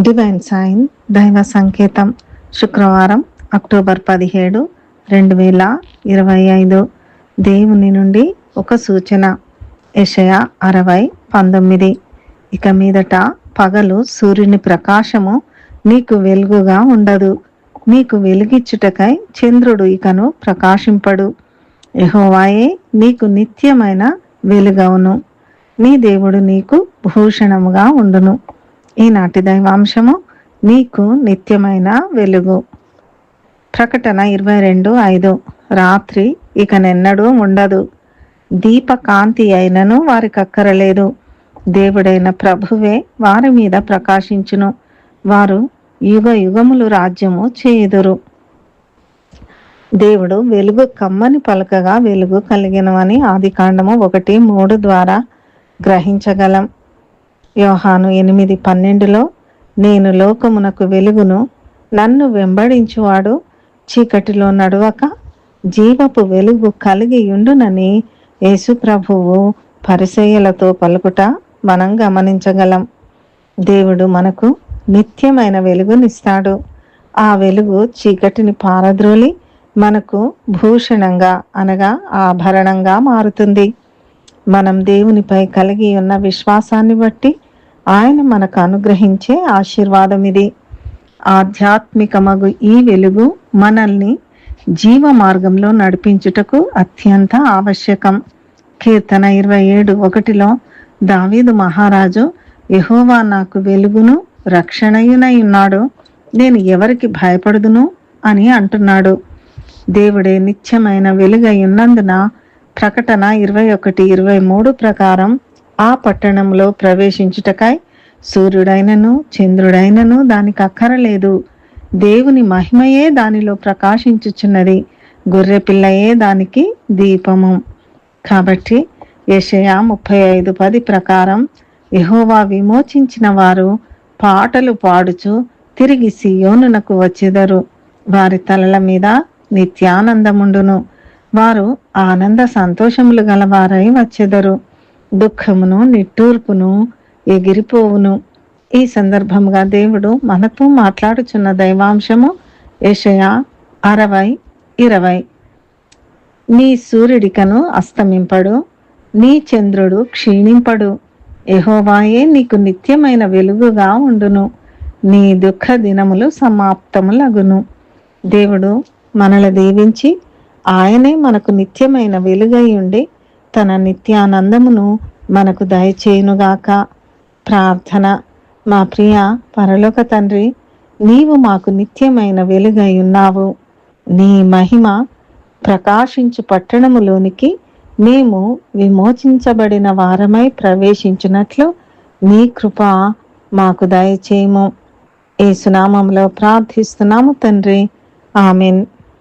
Divine sign దైవ సంకేతం శుక్రవారం అక్టోబర్ పదిహేడు రెండు వేల ఇరవై ఐదు. దేవుని నుండి ఒక సూచన. యషయ అరవై పంతొమ్మిది. ఇక మీదట పగలు సూర్యుని ప్రకాశము నీకు వెలుగుగా ఉండదు. నీకు వెలుగిచ్చుటకై చంద్రుడు ఇకను ప్రకాశింపడు. యహోవాయే నీకు నిత్యమైన వెలుగవును. నీ దేవుడు నీకు భూషణముగా ఉండును. ఈనాటి దైవాంశము నీకు నిత్యమైన వెలుగు. ప్రకటన ఇరవై రెండు ఐదు. రాత్రి ఇక నెన్నడూ ఉండదు. దీపకాంతి అయినను వారికి అక్కరలేదు దేవుడైన ప్రభువే వారి మీద ప్రకాశించును. వారు యుగ యుగములు రాజ్యము చేయుదురు. దేవుడు వెలుగు కమ్మని పలకగా వెలుగు కలిగినవని ఆది కాండము ఒకటి మూడు ద్వారా గ్రహించగలం. యోహాను ఎనిమిది పన్నెండులో నేను లోకమునకు వెలుగును నన్ను వెంబడించువాడు చీకటిలో నడవక జీవపు వెలుగు కలిగి ఉండునని యేసుప్రభువు పరిచయలతో పలుకుట మనం గమనించగలం. దేవుడు మనకు నిత్యమైన వెలుగునిస్తాడు. ఆ వెలుగు చీకటిని పారద్రోలి మనకు భూషణంగా అనగా ఆభరణంగా మారుతుంది. మనం దేవునిపై కలిగి ఉన్న విశ్వాసాన్ని బట్టి ఆయన మనకు అనుగ్రహించే ఆశీర్వాదం ఇది. ఆధ్యాత్మికమగు ఈ వెలుగు మనల్ని జీవ మార్గంలో నడిపించుటకు అత్యంత ఆవశ్యకం. కీర్తన ఇరవై ఏడు ఒకటిలో దావీదు మహారాజు యహోవా నాకు వెలుగును రక్షణయునై ఉన్నాడు నేను ఎవరికి భయపడుదును? అని అంటున్నాడు. దేవుడే నిత్యమైన వెలుగై ఉన్నందున ప్రకటన ఇరవై ఒకటి ఇరవై మూడు ప్రకారం ఆ పట్టణంలో ప్రవేశించుటకై సూర్యుడైనను చంద్రుడైనను దానికి అక్కరలేదు. దేవుని మహిమయే దానిలో ప్రకాశించుచున్నది. గొర్రె పిల్లయే దానికి దీపము. కాబట్టి యషయా ముప్పై ఐదు పది ప్రకారం యహోవా విమోచించిన వారు పాటలు పాడుచు తిరిగి సియోనునకు వచ్చెదరు. వారి తలల మీద నిత్యానందముండును. వారు ఆనంద సంతోషములు గలవారై వచ్చెదరు. దుఃఖమును నిట్టూర్పును ఎగిరిపోవును. ఈ సందర్భంగా దేవుడు మనతో మాట్లాడుచున్న దైవాంశము యషయ అరవై ఇరవై. నీ సూర్యుడికను అస్తమింపడు నీ చంద్రుడు క్షీణింపడు. ఎహోవాయే నీకు నిత్యమైన వెలుగుగా ఉండును నీ దుఃఖ దినములు సమాప్తములగును. దేవుడు మనల దీవించి ఆయనే మనకు నిత్యమైన వెలుగై ఉండి తన నిత్యానందమును మనకు దయచేయునుగాక. ప్రార్థన. మా ప్రియ పరలోక తండ్రి నీవు మాకు నిత్యమైన వెలుగై ఉన్నావు. నీ మహిమ ప్రకాశించు పట్టణములోనికి మేము విమోచించబడిన వారమై ప్రవేశించినట్లు నీ కృప మాకు దయచేయము. ఏ సునామంలో ప్రార్థిస్తున్నాము తండ్రి. ఆమెన్.